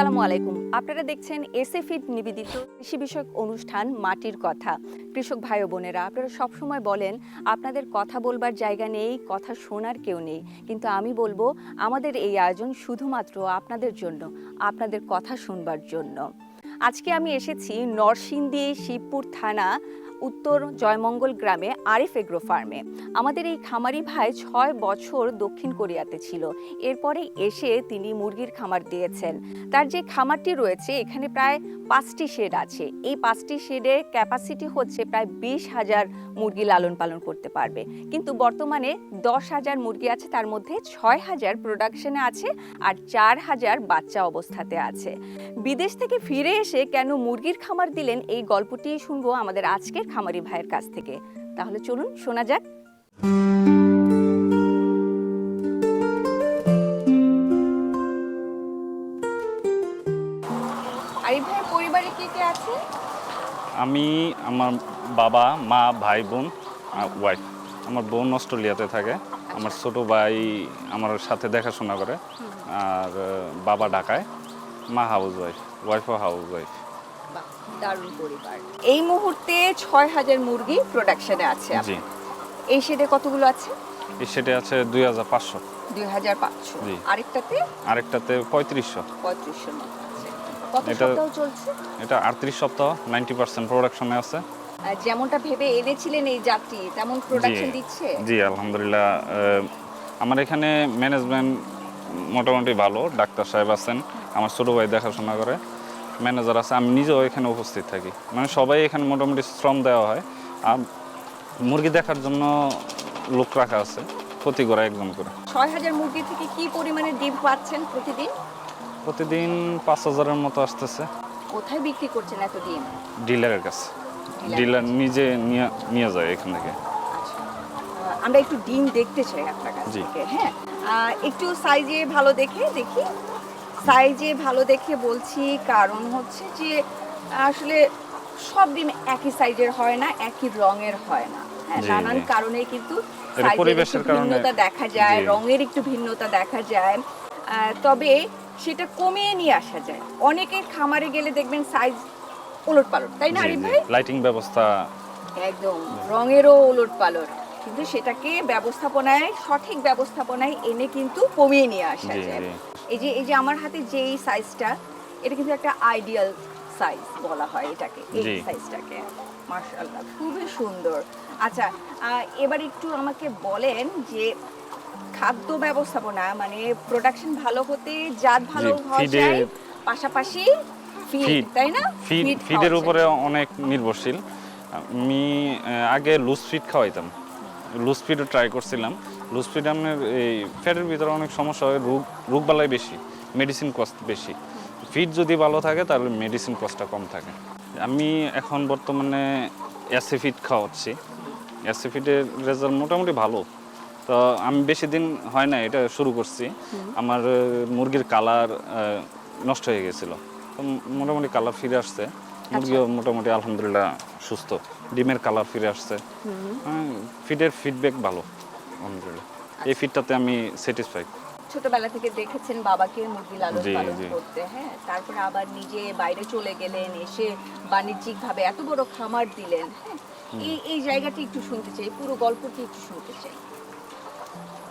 আসসালামু আলাইকুম। আপনারা দেখছেন এসএ ফিড নিবেদিত কৃষি বিষয়ক অনুষ্ঠান মাটির কথা। কৃষক ভাই বোনেরা, আপনারা সবসময় বলেন, আপনাদের কথা বলবার জায়গা নেই, কথা শোনার কেউ নেই। কিন্তু আমি বলব, আমাদের এই আয়োজন শুধুমাত্র আপনাদের জন্য, আপনাদের কথা শুনবার জন্য। আজকে আমি এসেছি নরসিংদী শিবপুর থানা উত্তর জয়মঙ্গল গ্রামে আরিফ এগ্রো ফার্মে। আমাদের এই খামারি ভাই ছয় বছর দক্ষিণ কোরিয়াতে ছিল। এরপরে এসে তিনি মুরগির খামার দিয়েছেন। তার যে খামারটি রয়েছে, এখানে প্রায় পাঁচটি শেড আছে। এই পাঁচটি শেডে ক্যাপাসিটি হচ্ছে প্রায় বিশ হাজার মুরগি লালন পালন করতে পারবে। কিন্তু বর্তমানে দশ হাজার মুরগি আছে, তার মধ্যে ছয় হাজার প্রোডাকশনে আছে আর চার হাজার বাচ্চা অবস্থাতে আছে। বিদেশ থেকে ফিরে এসে কেন মুরগির খামার দিলেন, এই গল্পটি শুনব আমাদের আজকের খামারি ভাইয়ের কাছ থেকে। তাহলে চলুন শোনা যাক। আরিফ ভাইয়ের পরিবারে কে কে আছে? আমি আমার বাবা মা ভাই বোন ওয়াইফ আমার বোন অস্ট্রেলিয়াতে থাকে। আমার ছোট ভাই আমার সাথে দেখাশোনা করে। আর বাবা ঢাকায়। মা হাউস ওয়াইফ ওয়াইফও হাউস ওয়াইফ দারুণ পরিবার। এই মুহূর্তে ছয় হাজার মুরগি প্রোডাকশনে আছে জি। এই শেডে কতগুলো আছে? এই সেটে আছে দুই হাজার পাঁচশো। দুই হাজার পাঁচশো। আরেকটাতে? আরেকটাতে পঁয়ত্রিশশো। আছে। কত সপ্তাহ চলছে? এটা আটত্রিশ সপ্তাহ নাইনটি পার্সেন্ট প্রোডাকশনে আছে। যেমনটা ভেবে এনেছিলেন এই যাত্রী তেমন প্রোডাকশন দিচ্ছে? জি আলহামদুলিল্লাহ আমার এখানে ম্যানেজমেন্ট মোটামুটি ভালো ডাক্তার সাহেব আছেন আমার ছোটো ভাই দেখাশোনা করে। ম্যানেজার আছে আমি নিজেও এখানে উপস্থিত থাকি। মানে সবাই এখানে মোটামুটি শ্রম দেওয়া হয়। আর মুরগি দেখার জন্য লোক রাখা আছে প্রতি করে একজন করে। ছয় হাজার মুরগি থেকে কি পরিমাণে ডিম পাচ্ছেন প্রতিদিন? প্রতিদিন পাঁচ হাজারের মতো আসতেছে। কোথায় বিক্রি করছেন এত ডিম? ডিলারের কাছে। ডিলার। নিজে নিয়ে নিয়ে যায় এখান থেকে। আচ্ছা। আমরা একটু ডিম দেখতে চাই আপনার কাছ থেকে হ্যাঁ? একটু সাইজে ভালো দেখে দেখি। সাইজে ভালো দেখে বলছি কারণ হচ্ছে যে আসলে সব ডিম একই সাইজের হয় না একই রঙের হয় না। হ্যাঁ, নানান কারণে কিন্তু সাইজের ভিন্নতা দেখা যায় রঙের একটু ভিন্নতা দেখা যায়। তবে সেটা কমিয়ে নিয়ে আসা যায়। অনেকের খামারে গেলে দেখবেন সাইজ ওলট পালট তাই না আরিফ ভাই? লাইটিং ব্যবস্থা। একদম রঙেরও ওলট পালট কিন্তু সেটাকে ব্যবস্থাপনায় সঠিক ব্যবস্থাপনায় এনে কিন্তু কমিয়ে নিয়ে আসা যায়। এই যে এই যে আমার হাতে যে এই সাইজটা এটা কিন্তু একটা আইডিয়াল সাইজ বলা হয় এটাকে এই সাইজটাকে মার্শাল্লাহ খুবই সুন্দর। আচ্ছা এবার একটু আমাকে বলেন যে খাদ্য ব্যবস্থাপনা মানে প্রোডাকশন ভালো হতে জাত ভালো হওয়া feed-এ- পাশাপাশি ফিড তাই না? ফিড ফিডের উপরে অনেক নির্ভরশীল। আমি আগে লুজ ফিড খাওয়াইতাম। লুজ ফিডও ট্রাই করছিলাম। লুজ ফিড এই ফ্যাটের ভিতরে অনেক সমস্যা হয় রোগ রোগবালাই বেশি মেডিসিন কস্ট বেশি। ফিড যদি ভালো থাকে তাহলে মেডিসিন কস্টটা কম থাকে। আমি এখন বর্তমানে অ্যাসিফিড খাওয়াচ্ছি। অ্যাসিফিডের রেজাল্ট মোটামুটি ভালো। তো আমি বেশি দিন হয় না এটা শুরু করছি। আমার মুরগির কালার নষ্ট হয়ে গেছিল। তো মোটামুটি কালার ফিরে আসছে। মুরগিও মোটামুটি আলহামদুলিল্লাহ সুস্থ। ডিমের কালার ফিরে আসছে। ফিডের ফিডব্যাক ভালো। আলহামদুলিল্লাহ এই ফিডটাতে আমি স্যাটিসফাইড ছোটবেলা থেকে দেখেছেন বাবাকে মুরগি লালন পালন করতে হ্যাঁ? তারপরে আবার নিজে বাইরে চলে গেলেন এসে বাণিজ্যিক ভাবে এত বড় খামার দিলেন হ্যাঁ? এই এই জায়গাটি একটু শুনতে চাই পুরো গল্পটি একটু শুনতে চাই।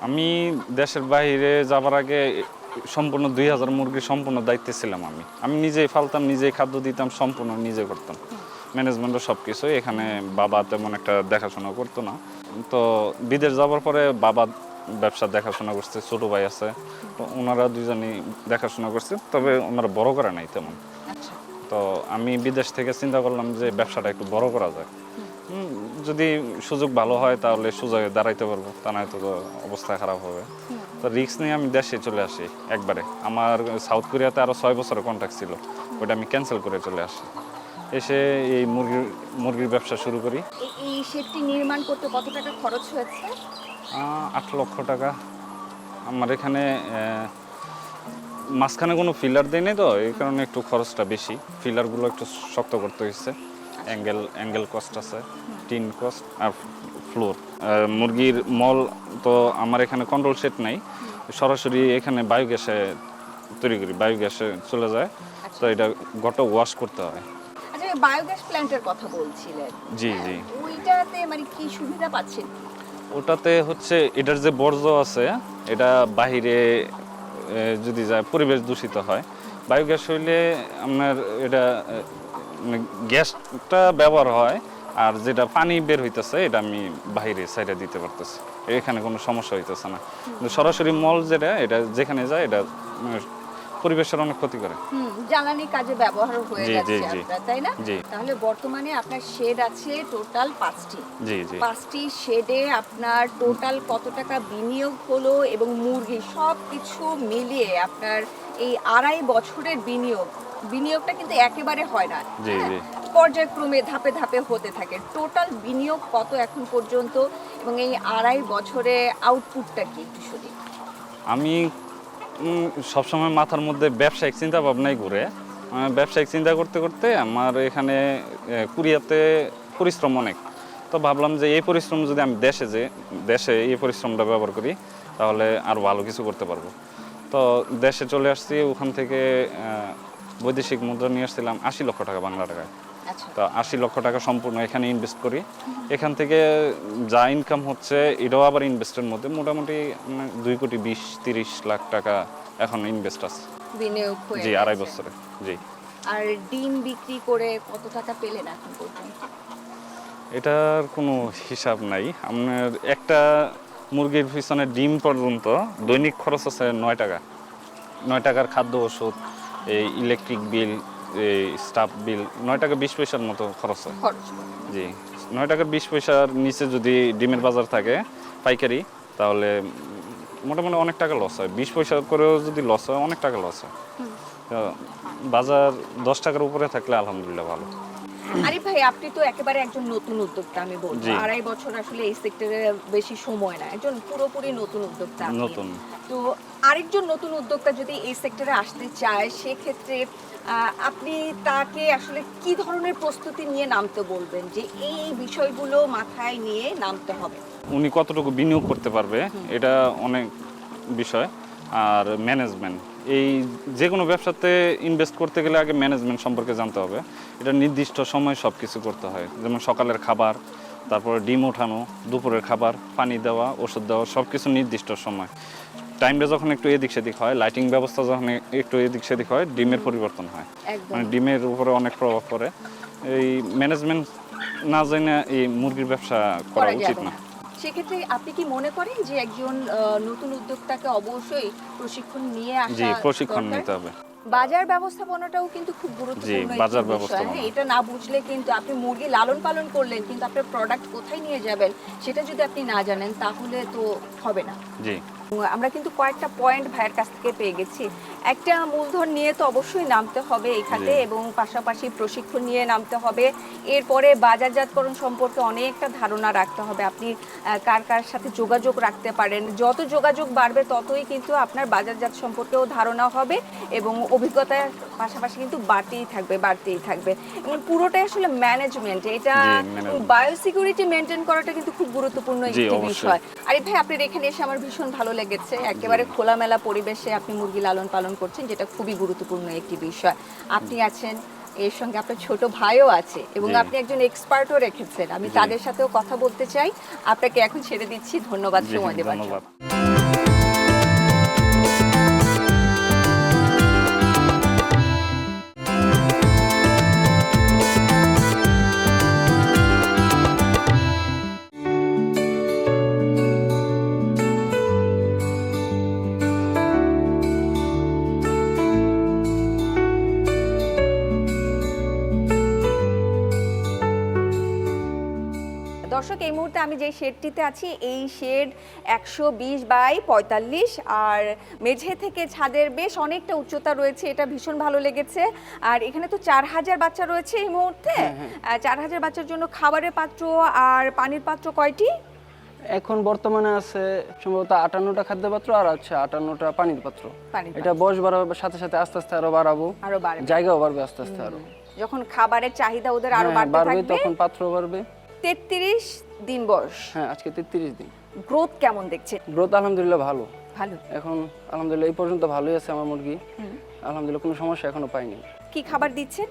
আমি দেশের বাইরে যাবার আগে সম্পূর্ণ দুই হাজার মুরগি সম্পূর্ণ দায়িত্বে ছিলাম আমি। আমি নিজেই ফালতাম নিজেই খাদ্য দিতাম সম্পূর্ণ নিজে করতাম। ম্যানেজমেন্টও সব কিছুই এখানে বাবা তেমন একটা দেখাশোনা করতো না। তো বিদেশ যাওয়ার পরে বাবা ব্যবসা দেখাশোনা করছে ছোট ভাই আছে। তো ওনারা দুজনই দেখাশোনা করছে তবে ওনারা বড় করে নাই তেমন। আচ্ছা। তো আমি বিদেশ থেকে চিন্তা করলাম যে ব্যবসাটা একটু বড় করা যায় যদি সুযোগ ভালো হয় তাহলে সুযোগে দাঁড়াইতে পারব তা নয়তো তো অবস্থা খারাপ হবে। তো রিস্ক নিয়ে আমি দেশে চলে আসি একবারে। আমার সাউথ কোরিয়াতে আরও ছয় বছরের কন্ট্যাক্ট ছিল ওটা আমি ক্যান্সেল করে চলে আসি। এসে এই মুরগির মুরগির ব্যবসা শুরু করি। এই- শেডটি নির্মাণ করতে কত টাকা খরচ হয়েছে? আট লক্ষ টাকা। আমার এখানে মাঝখানে কোনো ফিলার দেয় নাই তো এই কারণে একটু খরচটা বেশি। ফিলারগুলো একটু শক্ত করতে হয়েছে। অ্যাঙ্গেল অ্যাঙ্গেল কস্ট আছে টিন কস্ট আর ফ্লোর মুরগির মল তো আমার এখানে কন্ট্রোল সেট নাই। সরাসরি এখানে বায়োগ্যাসে তৈরি করি বায়োগ্যাসে চলে যায়। তো এটা গটা ওয়াশ করতে হয়। আচ্ছা বায়োগ্যাস প্ল্যান্টের কথা বলছিলেন। জি জি। ওইটাতে মানে কি সুবিধা পাচ্ছেন? ওটাতে হচ্ছে এটার যে বর্জ্য আছে এটা বাহিরে যদি যায় পরিবেশ দূষিত হয়। বায়োগ্যাস হইলে আপনার এটা মানে গ্যাসটা ব্যবহার হয় আর যেটা পানি বের হইতেছে এটা আমি বাহিরে সাইডে দিতে পারতেছি। এখানে কোনো সমস্যা হইতেছে না। কিন্তু সরাসরি মল যেটা এটা যেখানে যায় এটা মানে পরিবেশের অনেক ক্ষতি করে। জ্বালানি কাজে ব্যবহার হয়ে যাচ্ছে। আপনার তাই না? তাহলে বর্তমানে আপনার শেড আছে টোটাল পাঁচটি। জি জি। পাঁচটি শেডে আপনার টোটাল কত টাকা বিনিয়োগ হলো এবং মুরগি সব কিছু মিলিয়ে আপনার এই আড়াই বছরের বিনিয়োগ বিনিয়োগটা কিন্তু একেবারে হয় না। পর্যায়ক্রমে ধাপে ধাপে হতে থাকে। টোটাল বিনিয়োগ কত এখন পর্যন্ত এবং এই আড়াই বছরে আউটপুটটা কি? একটু শুনি। আমি সবসময় মাথার মধ্যে ব্যবসায়িক চিন্তা ভাবনাই ঘুরে ব্যবসায়িক চিন্তা করতে করতে আমার এখানে কুরিয়াতে পরিশ্রম অনেক। তো ভাবলাম যে এই পরিশ্রম যদি আমি দেশে যে, দেশে এই পরিশ্রমটা ব্যবহার করি, তাহলে আরও ভালো কিছু করতে পারব। তো দেশে চলে আসছি, ওখান থেকে বৈদেশিক মুদ্রা নিয়ে আসছিলাম আশি লক্ষ টাকা বাংলা টাকায়। তো আশি লক্ষ টাকা সম্পূর্ণ এখানে ইনভেস্ট করি। এখান থেকে যা ইনকাম হচ্ছে এটাও আবার ইনভেস্টের মধ্যে। মোটামুটি উম, দুই কোটি বিশ তিরিশ লাখ টাকা এখন ইনভেস্ট আছে। জি আড়াই বছরে। জি। আর ডিম বিক্রি করে কত টাকা পেলেন এখন পর্যন্ত? এটার কোনো হিসাব নাই। আপনার একটা মুরগির পিছনে ডিম পর্যন্ত দৈনিক খরচ আছে নয় টাকা। নয় টাকার খাদ্য ওষুধ এই ইলেকট্রিক বিল স্টাফ বিল নয় টাকা বিশ পয়সার মতো খরচ হয়। জি নয় টাকার বিশ পয়সার নিচে যদি ডিমের বাজার থাকে পাইকারি তাহলে মোটামুটি অনেক টাকা লস হয়। বিশ পয়সা করেও যদি লস হয় অনেক টাকা লস হয়। বাজার দশ টাকার উপরে থাকলে আলহামদুলিল্লাহ ভালো। আরিফ ভাই আপনি তো একেবারে একজন নতুন উদ্যোক্তা আমি বলব। আড়াই বছর আসলে এই সেক্টরে বেশি সময় না একজন পুরোপুরি নতুন উদ্যোক্তা নতুন। তো আরেকজন নতুন উদ্যোক্তা যদি এই সেক্টরে আসতে চায় সেক্ষেত্রে আপনি তাকে আসলে কি ধরনের প্রস্তুতি নিয়ে নামতে বলবেন যে এই বিষয়গুলো মাথায় নিয়ে নামতে হবে? উনি কতটুকু বিনিয়োগ করতে পারবে এটা অনেক বিষয়। আর ম্যানেজমেন্ট এই যে কোনো ব্যবসাতে ইনভেস্ট করতে গেলে আগে ম্যানেজমেন্ট সম্পর্কে জানতে হবে। এটা নির্দিষ্ট সময় সব কিছু করতে হয়। যেমন সকালের খাবার তারপরে ডিম ওঠানো দুপুরের খাবার পানি দেওয়া ওষুধ দেওয়া সব কিছু নির্দিষ্ট সময়। টাইমটা যখন একটু এদিক সেদিক হয় লাইটিং ব্যবস্থা যখন একটু এদিক সেদিক হয় ডিমের পরিবর্তন হয়। মানে ডিমের উপরে অনেক প্রভাব পড়ে। এই ম্যানেজমেন্ট না জেনে এই মুরগির ব্যবসা করা উচিত না। সেক্ষেত্রে আপনি কি মনে করেন যে একজন নতুন উদ্যোক্তাকে অবশ্যই প্রশিক্ষণ নিয়ে আসা জি প্রশিক্ষণ নিতে হবে। বাজার ব্যবস্থাপনাটাও কিন্তু খুব গুরুত্বপূর্ণ বাজার বিষয়। ব্যবস্থাপনা। হ্যাঁ, এটা না বুঝলে কিন্তু আপনি মুরগি লালন পালন করলেন কিন্তু আপনার প্রোডাক্ট কোথায় নিয়ে যাবেন সেটা যদি আপনি না জানেন তাহলে তো হবে না। জি। আমরা কিন্তু কয়েকটা পয়েন্ট ভাইয়ের কাছ থেকে পেয়ে গেছি। একটা মূলধন নিয়ে তো অবশ্যই নামতে হবে জি। এবং পাশাপাশি প্রশিক্ষণ নিয়ে নামতে হবে। এরপরে বাজারজাতকরণ সম্পর্কে অনেকটা ধারণা রাখতে হবে। আপনি কার কার সাথে যোগাযোগ রাখতে পারেন। যত যোগাযোগ বাড়বে ততই কিন্তু আপনার বাজারজাত সম্পর্কেও ধারণা হবে এবং অভিজ্ঞতার পাশাপাশি কিন্তু বাড়তেই থাকবে বাড়তেই থাকবে। এবং পুরোটাই আসলে ম্যানেজমেন্ট এটা। বায়োসিকিউরিটি মেনটেন করাটা কিন্তু খুব গুরুত্বপূর্ণ একটি বিষয়। আরে ভাই আপনার এখানে এসে আমার ভীষণ ভালো লেগেছে। একেবারে খোলামেলা পরিবেশে আপনি মুরগি লালন পালন করছেন যেটা খুবই গুরুত্বপূর্ণ একটি বিষয়। আপনি আছেন এর সঙ্গে আপনার ছোট ভাইও আছে এবং আপনি একজন এক্সপার্টও রেখেছেন। আমি তাদের সাথেও কথা বলতে চাই। আপনাকে এখন ছেড়ে দিচ্ছি। ধন্যবাদ সময় দেওয়ার জন্য। আমি যে শেডটিতে আছি এই শেড একশো বিশ বাই পঁয়তাল্লিশ। আর মেঝে থেকে ছাদের বেশ অনেকটা উচ্চতা রয়েছে এটা ভীষণ ভালো লেগেছে। আর এখানে তো চার হাজার বাচ্চা রয়েছে এই মুহূর্তে। চার হাজার বাচ্চার জন্য খাবারের পাত্র আর পানির পাত্র কয়টি? এখন বর্তমানে আছে সম্ভবত আটান্নটা খাদ্য পাত্র আর আছে আটান্নটা পানির পাত্র। এটা বয়স বাড়াবার সাথে সাথে আস্তে আস্তে আরও বাড়াবো। আরও বাড়বে। জায়গাও বাড়বে আস্তে আস্তে আরও। যখন খাবারের চাহিদা ওদের আরও হ্যাঁ, বাড়বে তখন পাত্র বাড়বে। তেত্রিশ দিন বয়স? হ্যাঁ আজকে তেত্রিশ দিন। গ্রোথ কেমন দেখছে? গ্রোথ আলহামদুলিল্লাহ ভালো। ভালো। এখন আলহামদুলিল্লাহ এই পর্যন্ত ভালোই আছে আমার মুরগি। আলহামদুলিল্লাহ কোনো সমস্যা এখনও পাইনি। কি খাবার দিচ্ছেন?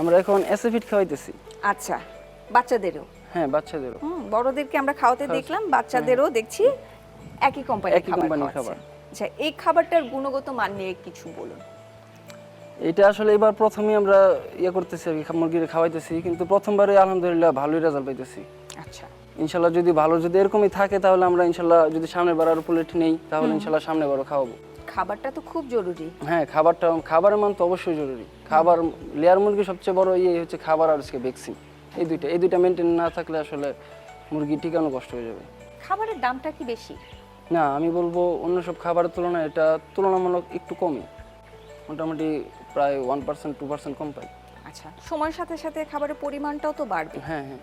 আমরা এখন অ্যাসিফিট খাওয়াইতেছি। আচ্ছা বাচ্চাদেরও? হ্যাঁ বাচ্চাদেরও। হুম বড়দেরকে আমরা খাওয়াতে দেখলাম বাচ্চাদেরও দেখছি একই কোম্পানির একই খাবার খাবার। আচ্ছা এই খাবারটার গুণগত মান নিয়ে কিছু বলুন। এটা আসলে এবার প্রথমেই আমরা ইয়ে করতেছি মুরগির খাওয়াইতেছি কিন্তু প্রথমবারে আলহামদুলিল্লাহ ভালোই রেজাল্ট পাইতেছি। আচ্ছা। ইনশাল্লাহ যদি ভালো যদি এরকমই থাকে তাহলে আমরা ইনশাল্লাহ যদি সামনে বার আরও প্লেট নেই তাহলে ইনশাল্লাহ সামনে বারও খাওয়াবো। খাবারটা তো খুব জরুরি। হ্যাঁ খাবারটা খাবারের মান তো অবশ্যই জরুরি। খাবার লেয়ার মুরগি সবচেয়ে বড় ইয়ে হচ্ছে খাবার আর হচ্ছে ভ্যাকসিন এই দুইটা এই দুইটা মেনটেন না থাকলে আসলে মুরগি টিকানো কষ্ট হয়ে যাবে। খাবারের দামটা কি বেশি? না আমি বলব অন্য সব খাবারের তুলনায় এটা তুলনামূলক একটু কমই। মোটামুটি প্রায় ওয়ান পার্সেন্ট টু পার্সেন্ট কম পাই। আচ্ছা সময়ের সাথে সাথে খাবারের পরিমাণটাও তো বাড়বে। হ্যাঁ হ্যাঁ।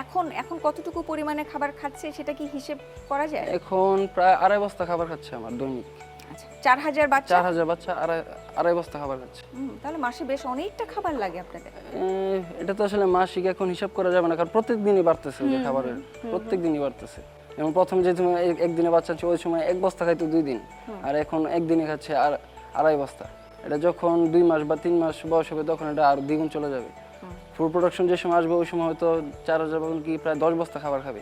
এখন এখন কতটুকু পরিমাণে খাবার খাচ্ছে সেটা কি হিসেব করা যায়? এখন প্রায় আড়াই বস্তা খাবার খাচ্ছে আমার দৈনিক। আচ্ছা চার হাজার বাচ্চা? চার হাজার বাচ্চা আড়াই আড়াই বস্তা খাবার খাচ্ছে। তাহলে মাসে বেশ অনেকটা খাবার লাগে আপনাদের। এটা তো আসলে মাসিক এখন হিসাব করা যাবে না কারণ প্রত্যেক দিনই বাড়তেছে যে খাবারের প্রত্যেক দিনই বাড়তেছে। যেমন প্রথম যে তুমি একদিনে বাচ্চা ওই সময় এক বস্তা খাইতো দুই দিন আর এখন একদিনে খাচ্ছে আর আড়াই বস্তা। এটা যখন দুই মাস বা তিন মাস বয়স হবে তখন এটা আর দ্বিগুণ চলে যাবে। ফুড প্রোডাকশন যে সময় আসবে ওই সময় হয়তো চার হাজার কি প্রায় দশ বস্তা খাবার খাবে।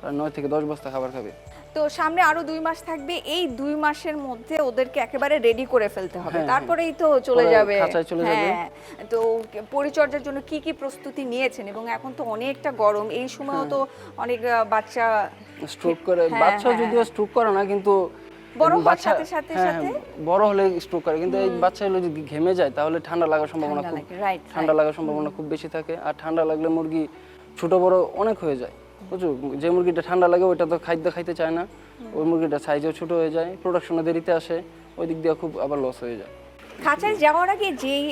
প্রায় নয় থেকে দশ বস্তা খাবার খাবে। তো সামনে আরও দুই মাস থাকবে এই দুই মাসের মধ্যে ওদেরকে একেবারে রেডি করে ফেলতে হবে। হ্যাঁ, তারপরেই তো চলে যাবে। হ্যাঁ। তো পরিচর্যার জন্য কি কি প্রস্তুতি নিয়েছেন? এবং এখন তো অনেকটা গরম এই সময়ও তো অনেক বাচ্চা স্ট্রোক করে হ্যাঁ, বাচ্চা হ্যাঁ। যদিও স্ট্রোক করে না কিন্তু বড় হওয়ার সাথে সাথে হ্যাঁ, সাথে? বড় হলে স্ট্রোক করে কিন্তু এই বাচ্চাগুলো যদি ঘেমে যায় তাহলে ঠান্ডা লাগার সম্ভাবনা খুব ঠান্ডা লাগার সম্ভাবনা খুব বেশি থাকে। আর ঠান্ডা লাগলে মুরগি ছোট বড় অনেক হয়ে যায় বুঝছ? যে মুরগিটা ঠান্ডা লাগে ওইটা তো খাদ্য খাইতে চায় না। ওই মুরগিটা সাইজেও ছোট হয়ে যায় প্রোডাকশনে দেরিতে আসে ওই দিক দিয়ে খুব আবার লস হয়ে যায়। খাঁচায় যাওয়ার আগে যেই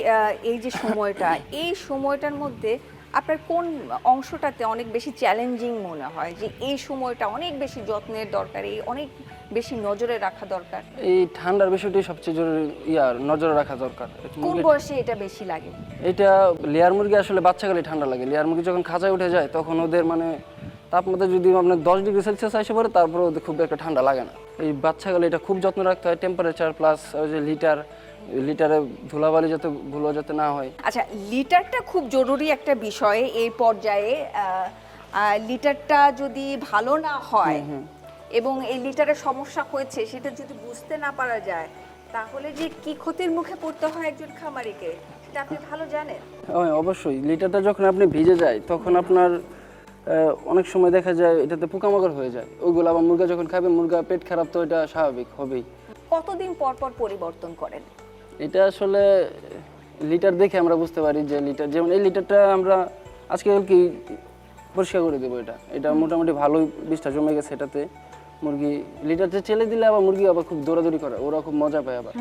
এই যে সময়টা এই সময়টার মধ্যে আপনার কোন অংশটাতে অনেক বেশি চ্যালেঞ্জিং মনে হয়? যে এই সময়টা অনেক বেশি যত্নের দরকার এই অনেক বেশি নজরে রাখা দরকার? এই ঠান্ডার বিষয়টি সবচেয়ে জরুরি ইয়ার নজরে রাখা দরকার। কোন বয়সে এটা বেশি লাগে? এটা লেয়ার মুরগি আসলে বাচ্চাকালে ঠান্ডা লাগে। লেয়ার মুরগি যখন খাঁচায় উঠে যায় তখন ওদের মানে তাপমাত্রা যদি আপনার দশ ডিগ্রি সেলসিয়াস আসে পড়ে তারপরে ওদের খুব একটা ঠান্ডা লাগে না। এই বাচ্চাকালে এটা খুব যত্ন রাখতে হয় টেম্পারেচার প্লাস ওই যে লিটার লিটারে ধুলাবালি যাতে ধুলো যাতে না হয়। আচ্ছা লিটারটা খুব জরুরি একটা বিষয় এই পর্যায়ে। লিটারটা যদি ভালো না হয় এবং এই লিটারের সমস্যা হয়েছে সেটা যদি বুঝতে না পারা যায় তাহলে যে কি ক্ষতির মুখে পড়তে হয় একজন খামারিকে সেটা আপনি ভালো জানেন? হ্যাঁ অবশ্যই। লিটারটা যখন আপনি ভিজে যায় তখন আপনার অনেক সময় দেখা যায় এটাতে পোকামাকড় হয়ে যায়। ওইগুলো আবার মুরগা যখন খাবে মুরগা পেট খারাপ তো এটা স্বাভাবিক হবেই। কতদিন পর পর পরিবর্তন করেন? এটা আসলে লিটার দেখে আমরা বুঝতে পারি যে লিটার যেমন এই লিটারটা আমরা আজকে কি পরিষ্কার করে দেবো এটা। এটা মোটামুটি ভালোই বিষটা জমে গেছে এটাতে। মুরগি লিটারটা চেলে দিলে আবার মুরগি আবার খুব দৌড়াদৌড়ি করে ওরা খুব মজা পায় আবার।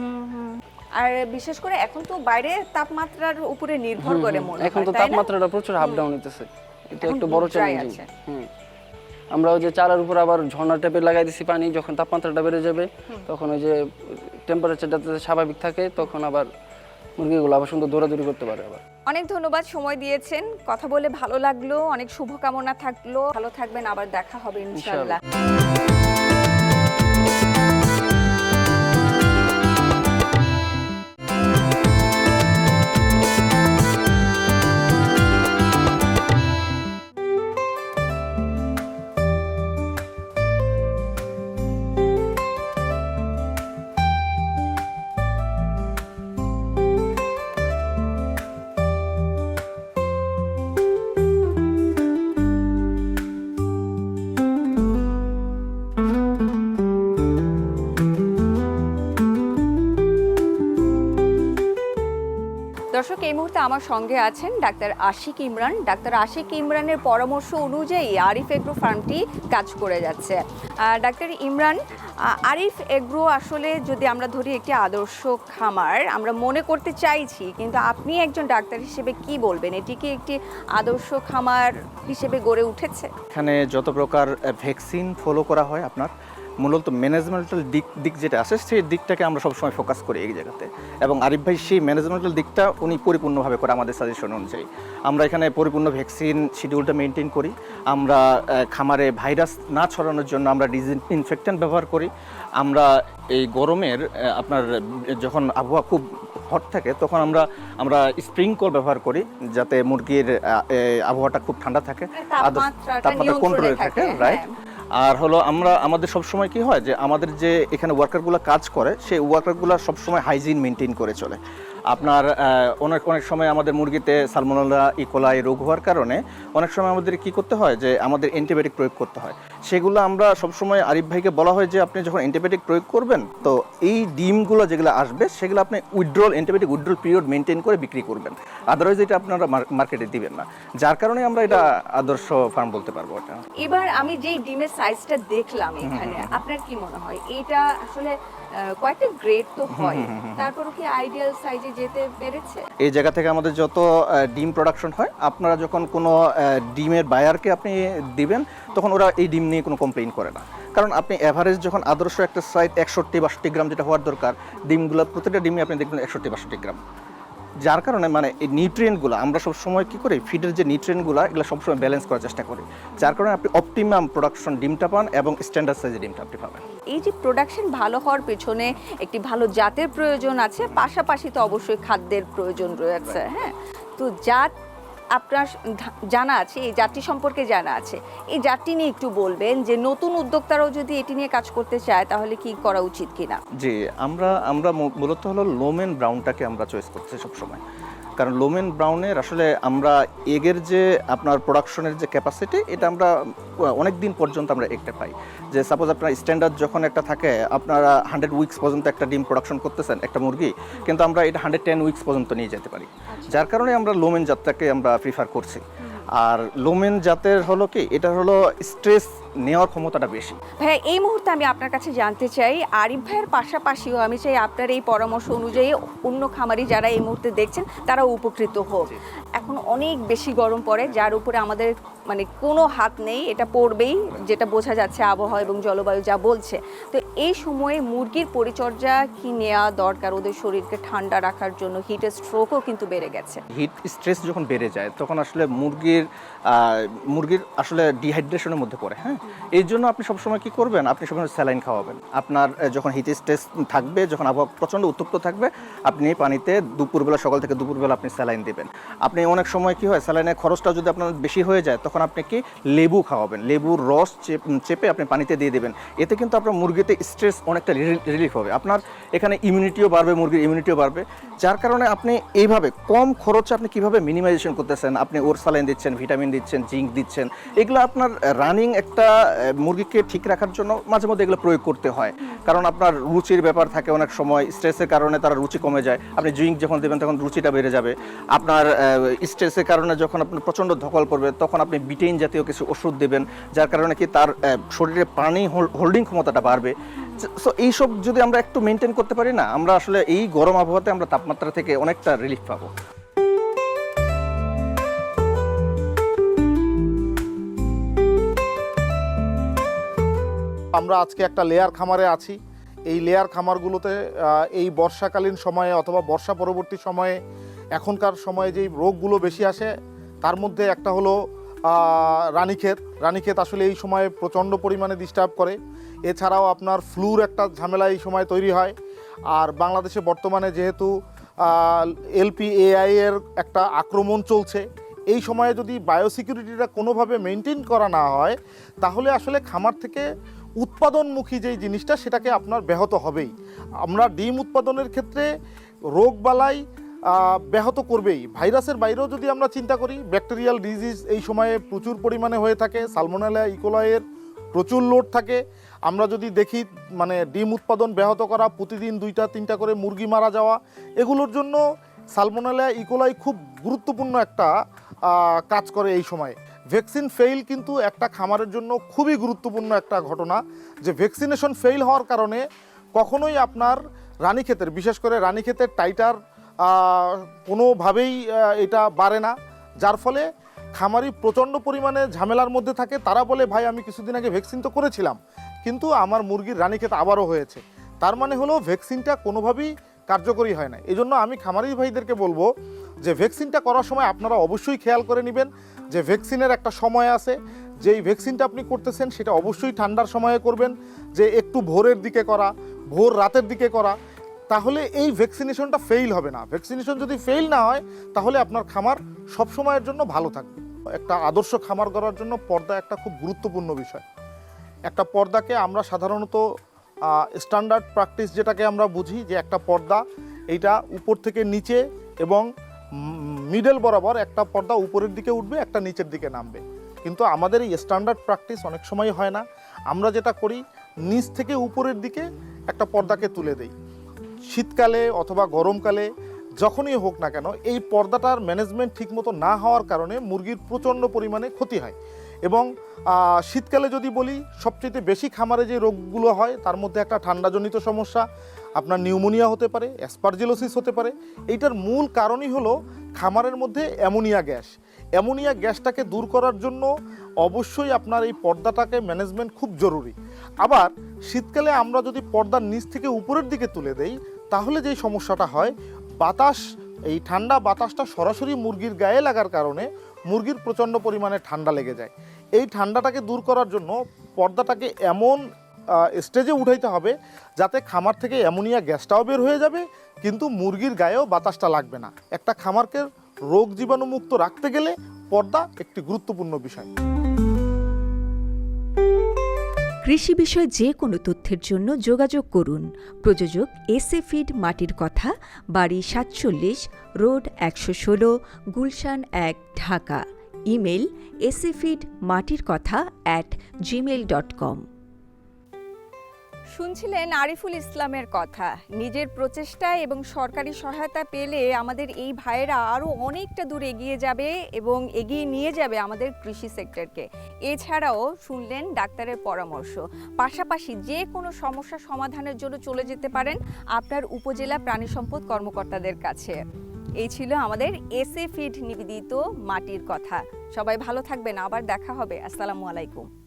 আর বিশেষ করে এখন তো বাইরে তাপমাত্রার উপরে নির্ভর করে এখন তো তাপমাত্রাটা প্রচুর হাফ ডাউন হইতেছে। এটা একটু বড় চ্যালেঞ্জিং হুম। আমরা ওই যে চালার উপর আবার ঝর্ণা টাইপের লাগাই দিছি পানি যখন তাপমাত্রাটা বেড়ে যাবে তখন ওই যে টেম্পারেচারটা স্বাভাবিক থাকে তখন আবার মুরগিগুলো আবার সুন্দর দৌড়াদৌড়ি করতে পারে আবার। অনেক ধন্যবাদ সময় দিয়েছেন। কথা বলে ভালো লাগল অনেক শুভকামনা থাকল। ভালো থাকবেন আবার দেখা হবে ইনশাআল্লাহ। দর্শক, এই মুহূর্তে আমার সঙ্গে আছেন ডাক্তার আশিক ইমরান। ডাক্তার আশিক ইমরানের পরামর্শ অনুযায়ী আরিফ এগ্রো ফার্মটি কাজ করে যাচ্ছে। ডাক্তার ইমরান আরিফ এগ্রো আসলে যদি আমরা ধরি একটি আদর্শ খামার, আমরা মনে করতে চাইছি, কিন্তু আপনি একজন ডাক্তার হিসেবে কি বলবেন? এটি কি একটি আদর্শ খামার হিসেবে গড়ে উঠেছে? এখানে যত প্রকার ভ্যাকসিন ফলো করা হয় আপনার মূলত ম্যানেজমেন্টাল দিক দিক যেটা আছে সেই দিকটাকে আমরা সবসময় ফোকাস করি এই জায়গাতে। এবং আরিফ ভাই সেই ম্যানেজমেন্টাল দিকটা উনি পরিপূর্ণভাবে করে আমাদের সাজেশন অনুযায়ী। আমরা এখানে পরিপূর্ণ ভ্যাকসিন শিডিউলটা মেনটেন করি। আমরা খামারে ভাইরাস না ছড়ানোর জন্য আমরা ডিসইনফেক্টেন্ট ব্যবহার করি। আমরা এই গরমের আপনার যখন আবহাওয়া খুব হট থাকে তখন আমরা আমরা স্প্রিংকল ব্যবহার করি যাতে মুরগির আবহাওয়াটা খুব ঠান্ডা থাকে। আদর্শ- তাপমাত্রাটা তাপমাত্রা কন্ট্রোলে থাকে রাইট। আর হলো আমরা, আমাদের সবসময় কি হয় যে আমাদের যে এখানে ওয়ার্কারগুলো কাজ করে, সেই ওয়ার্কারগুলো সবসময় হাইজিন মেনটেন করে চলে। আপনার অনেক অনেক সময় আমাদের মুরগিতে সালমোনেলা ইকোলাই রোগ হওয়ার কারণে অনেক সময় আমাদের কি করতে হয় যে আমাদের অ্যান্টিবায়োটিক প্রয়োগ করতে হয়। সেগুলো আমরা সবসময় আরিফ ভাইকে বলা হয় যে আপনি যখন অ্যান্টিবায়োটিক প্রয়োগ করবেন তো এই ডিমগুলো যেগুলো আসবে সেগুলো আপনি withdrawal antibiotic withdrawal period maintain করে বিক্রি করবেন। আদারওয়াইজ এটা আপনারা মার্কেটে দিবেন না। যার কারণে আমরা এটা আদর্শ ফার্ম বলতে পারব এটা। এবার আমি যেই ডিমের সাইজটা দেখলাম এখানে আপনার কি মনে হয়? এটা আসলে কয়েকটা গ্রেড তো হয়। তারপরও কি আইডিয়াল সাইজে যেতে পেরেছে? এই জায়গা থেকে আমাদের যত ডিম প্রোডাকশন হয়, আপনারা যখন কোনো ডিমের বায়ারকে আপনি দিবেন, তখন ওরা এই ডিম নিয়ে কোনো কমপ্লেইন করে না। কারণ আপনি অ্যাভারেজ যখন আদর্শ একটা সাইজ একষট্টি বাষট্টি গ্রাম যেটা হওয়ার দরকার, ডিমগুলো প্রতিটা ডিমে আপনি দেখবেন একষট্টি বাষট্টি গ্রাম। যার কারণে মানে এই নিউট্রিয়েন্টগুলো আমরা সব সময় কি করি ফিডের যে নিউট্রিয়েন্টগুলো এগুলো সবসময় ব্যালেন্স করার চেষ্টা করি। যার কারণে আপনি অপটিমাম প্রোডাকশন ডিমটা পান এবং স্ট্যান্ডার্ড সাইজের ডিমটা আপনি পাবেন। এই যে প্রোডাকশন ভালো হওয়ার পেছনে একটি ভালো জাতের প্রয়োজন আছে, পাশাপাশি তো অবশ্যই খাদ্যের প্রয়োজন রয়েছে হ্যাঁ? তো জাত আপনার জানা আছে, এই জাতটি সম্পর্কে জানা আছে। এই জাতটি নিয়ে একটু বলবেন যে নতুন উদ্যোক্তারাও যদি এটি নিয়ে কাজ করতে চায়, তাহলে কি করা উচিত কিনা? জি, আমরা আমরা মূলত হলো লোমেন ব্রাউনটাকে আমরা চয়েস করছি সবসময়। কারণ লোমেন ব্রাউনের আসলে আমরা এগের যে আপনার প্রোডাকশনের যে ক্যাপাসিটি এটা আমরা অনেক দিন পর্যন্ত আমরা একটা পাই। যে সাপোজ আপনার স্ট্যান্ডার্ড যখন একটা থাকে আপনারা হান্ড্রেড উইক্স পর্যন্ত একটা ডিম প্রোডাকশন করতেছেন একটা মুরগি কিন্তু আমরা এটা হান্ড্রেড টেন উইক্স পর্যন্ত নিয়ে যেতে পারি। যার কারণে আমরা লোমেন যাত্রাকে আমরা প্রিফার করছি। আর লোমেন জাতের হলো কি? এটা হলো স্ট্রেস নেওয়ার ক্ষমতাটা বেশি। ভাইয়া এই মুহূর্তে আমি আপনার কাছে জানতে চাই আরিফ ভাইয়ের পাশাপাশিও আমি চাই আপনার এই পরামর্শ অনুযায়ী অন্য খামারি যারা এই মুহূর্তে দেখছেন তারা উপকৃত হোক। এখন অনেক বেশি গরম পড়ে যার উপরে আমাদের মানে কোনো হাত নেই এটা পড়বেই যেটা বোঝা যাচ্ছে আবহাওয়া এবং জলবায়ু যা বলছে। তো এই সময়ে মুরগির পরিচর্যা কি নেওয়া দরকার? ওদের শরীরকে ঠান্ডা রাখার জন্য হিটের স্ট্রোকও কিন্তু বেড়ে গেছে। হিট স্ট্রেস যখন বেড়ে যায় তখন আসলে মুরগির আহ, মুরগির আসলে ডিহাইড্রেশনের মধ্যে পড়ে হ্যাঁ? এই জন্য আপনি সবসময় কি করবেন? আপনি সবসময় স্যালাইন খাওয়াবেন। আপনার যখন হিট স্ট্রেস থাকবে যখন আবহাওয়া প্রচণ্ড উত্তপ্ত থাকবে আপনি পানিতে দুপুরবেলা সকাল থেকে দুপুরবেলা আপনি স্যালাইন দেবেন। আপনি অনেক সময় কি হয় স্যালাইনের খরচটা যদি আপনার বেশি হয়ে যায় তখন আপনি কি লেবু খাওয়াবেন। লেবুর রস চেপে আপনি পানিতে দিয়ে দেবেন। এতে কিন্তু আপনার মুরগিতে স্ট্রেস অনেকটা রিলিফ হবে। আপনার এখানে ইমিউনিটিও বাড়বে মুরগির ইমিউনিটিও বাড়বে। যার কারণে আপনি এইভাবে কম খরচে আপনি কীভাবে মিনিমাইজেশন করতেছেন? আপনি ওর স্যালাইন দিচ্ছেন ভিটামিন দিচ্ছেন, জিঙ্ক দিচ্ছেন, এগুলো আপনার রানিং একটা মুরগিকে ঠিক রাখার জন্য মাঝে মধ্যে এগুলো প্রয়োগ করতে হয়। কারণ আপনার রুচির ব্যাপার থাকে অনেক সময়, স্ট্রেসের কারণে তারা রুচি কমে যায়। আপনি জিঙ্ক যখন দেবেন তখন রুচিটা বেড়ে যাবে। আপনার স্ট্রেসের কারণে যখন আপনার প্রচণ্ড ধকল পড়বে, তখন আপনি বিটেইন জাতীয় কিছু ওষুধ দেবেন, যার কারণে কি তার শরীরে পানি হোল্ডিং ক্ষমতাটা বাড়বে। সো এইসব যদি আমরা একটু মেনটেন করতে পারি না, আমরা আসলে এই গরম আবহাওয়াতে আমরা তাপমাত্রা থেকে অনেকটা রিলিফ পাবো। আমরা আজকে একটা লেয়ার খামারে আছি। এই লেয়ার খামারগুলোতে এই বর্ষাকালীন সময়ে অথবা বর্ষা পরবর্তী সময়ে, এখনকার সময়ে যেই রোগগুলো বেশি আসে, তার মধ্যে একটা হলো রানীক্ষেত। রানীক্ষেত আসলে এই সময়ে প্রচণ্ড পরিমাণে ডিস্টার্ব করে। এছাড়াও আপনার ফ্লুর একটা ঝামেলা এই সময় তৈরি হয়। আর বাংলাদেশে বর্তমানে যেহেতু এলপিএআই এর একটা আক্রমণ চলছে, এই সময়ে যদি বায়োসিকিউরিটিটা কোনোভাবে মেনটেন করা না হয়, তাহলে আসলে খামার থেকে উৎপাদনমুখী যেই জিনিসটা, সেটাকে আপনার ব্যাহত হবেই। আমরা ডিম উৎপাদনের ক্ষেত্রে রোগবালাই ব্যাহত করবেই। ভাইরাসের বাইরেও যদি আমরা চিন্তা করি, ব্যাকটেরিয়াল ডিজিজ এই সময়ে প্রচুর পরিমাণে হয়ে থাকে, সালমোনেলা ইকোলয়ের প্রচুর লোড থাকে। আমরা যদি দেখি মানে ডিম উৎপাদন ব্যাহত করা, প্রতিদিন দুইটা, তিনটা করে মুরগি মারা যাওয়া, এগুলোর জন্য সালমোনেলা ইকোলাই খুব গুরুত্বপূর্ণ একটা কাজ করে এই সময়ে। ভ্যাকসিন ফেইল কিন্তু একটা খামারের জন্য খুবই গুরুত্বপূর্ণ একটা ঘটনা, যে ভ্যাকসিনেশন ফেইল হওয়ার কারণে কখনোই আপনার রানীক্ষেতের, বিশেষ করে রানীক্ষেতের টাইটার কোনোভাবেই এটা বাড়ে না। যার ফলে খামারি প্রচণ্ড পরিমাণে ঝামেলার মধ্যে থাকে। তারা বলে, ভাই, আমি কিছুদিন আগে ভ্যাকসিন তো করেছিলাম, কিন্তু আমার মুরগির রানীক্ষেত আবারও হয়েছে। তার মানে হলো ভ্যাকসিনটা কোনোভাবেই কার্যকরী হয় না। এই জন্য আমি খামারি ভাইদেরকে বলব যে ভ্যাকসিনটা করার সময় আপনারা অবশ্যই খেয়াল করে নেবেন যে ভ্যাকসিনের একটা সময় আছে। যেই ভ্যাকসিনটা আপনি করতেছেন সেটা অবশ্যই ঠান্ডার সময়ে করবেন, যে একটু ভোরের দিকে করা, ভোর রাতের দিকে করা, তাহলে এই ভ্যাকসিনেশনটা ফেইল হবে না। ভ্যাকসিনেশন যদি ফেইল না হয়, তাহলে আপনার খামার সব সময়ের জন্য ভালো থাকবে। একটা আদর্শ খামার করার জন্য পর্দা একটা খুব গুরুত্বপূর্ণ বিষয়। একটা পর্দাকে আমরা সাধারণত স্ট্যান্ডার্ড প্র্যাকটিস যেটাকে আমরা বুঝি যে একটা পর্দা, এইটা উপর থেকে নিচে এবং মিডল বরাবর একটা পর্দা উপরের দিকে উঠবে, একটা নিচের দিকে নামবে। কিন্তু আমাদের এই স্ট্যান্ডার্ড প্র্যাকটিস অনেক সময় হয় না। আমরা যেটা করি, নিচ থেকে উপরের দিকে একটা পর্দাকে তুলে দেই। শীতকালে অথবা গরমকালে, যখনই হোক না কেন, এই পর্দাটার ম্যানেজমেন্ট ঠিকমতো না হওয়ার কারণে মুরগির প্রচণ্ড পরিমাণে ক্ষতি হয়। এবং শীতকালে যদি বলি, সবচেয়ে বেশি খামারে যে রোগগুলো হয়, তার মধ্যে একটা ঠান্ডাজনিত সমস্যা আপনার নিউমোনিয়া হতে পারে, অ্যাসপারজিলোসিস হতে পারে, এইটার মূল কারণই হলো খামারের মধ্যে অ্যামোনিয়া গ্যাস। অ্যামোনিয়া গ্যাসটাকে দূর করার জন্য অবশ্যই আপনার এই পর্দাটাকে ম্যানেজমেন্ট খুব জরুরি। আবার শীতকালে আমরা যদি পর্দার নিচ থেকে উপরের দিকে তুলে দেই, তাহলে যেই সমস্যাটা হয়, বাতাস, এই ঠান্ডা বাতাসটা সরাসরি মুরগির গায়ে লাগার কারণে মুরগির প্রচণ্ড পরিমাণে ঠান্ডা লেগে যায়। এই ঠান্ডাটাকে দূর করার জন্য পর্দাটাকে এমন স্টেজে উঠাইতে হবে যাতে খামার থেকে অ্যামোনিয়া গ্যাসটাও বের হয়ে যাবে, কিন্তু মুরগির গায়েও বাতাসটা লাগবে না। একটা খামারকে রোগ জীবাণুমুক্ত রাখতে গেলে পর্দা একটি গুরুত্বপূর্ণ বিষয়। কৃষি বিষয়ে যে কোনো তথ্যের জন্য যোগাযোগ করুন। প্রযোজক এসএ ফিড মাটির কথা, বাড়ি সাতচল্লিশ, রোড একশো ষোলো, গুলশান এক, ঢাকা। ইমেল এসএ ফিড মাটির কথা অ্যাট জিমেল ডট কম শুনছিলেন আরিফুল ইসলামের কথা। নিজের প্রচেষ্টায় এবং সরকারি সহায়তা পেলে আমাদের এই ভাইয়েরা আরও অনেকটা দূর এগিয়ে যাবে এবং এগিয়ে নিয়ে যাবে আমাদের কৃষি সেক্টরকে। এছাড়াও শুনলেন ডাক্তারের পরামর্শ। পাশাপাশি যে কোনো সমস্যা সমাধানের জন্য চলে যেতে পারেন আপনার উপজেলা প্রাণী সম্পদ কর্মকর্তাদের কাছে। এই ছিল আমাদের এসএ ফিড নিবেদিত মাটির কথা। সবাই ভালো থাকবেন, আবার দেখা হবে। আসসালামু আলাইকুম।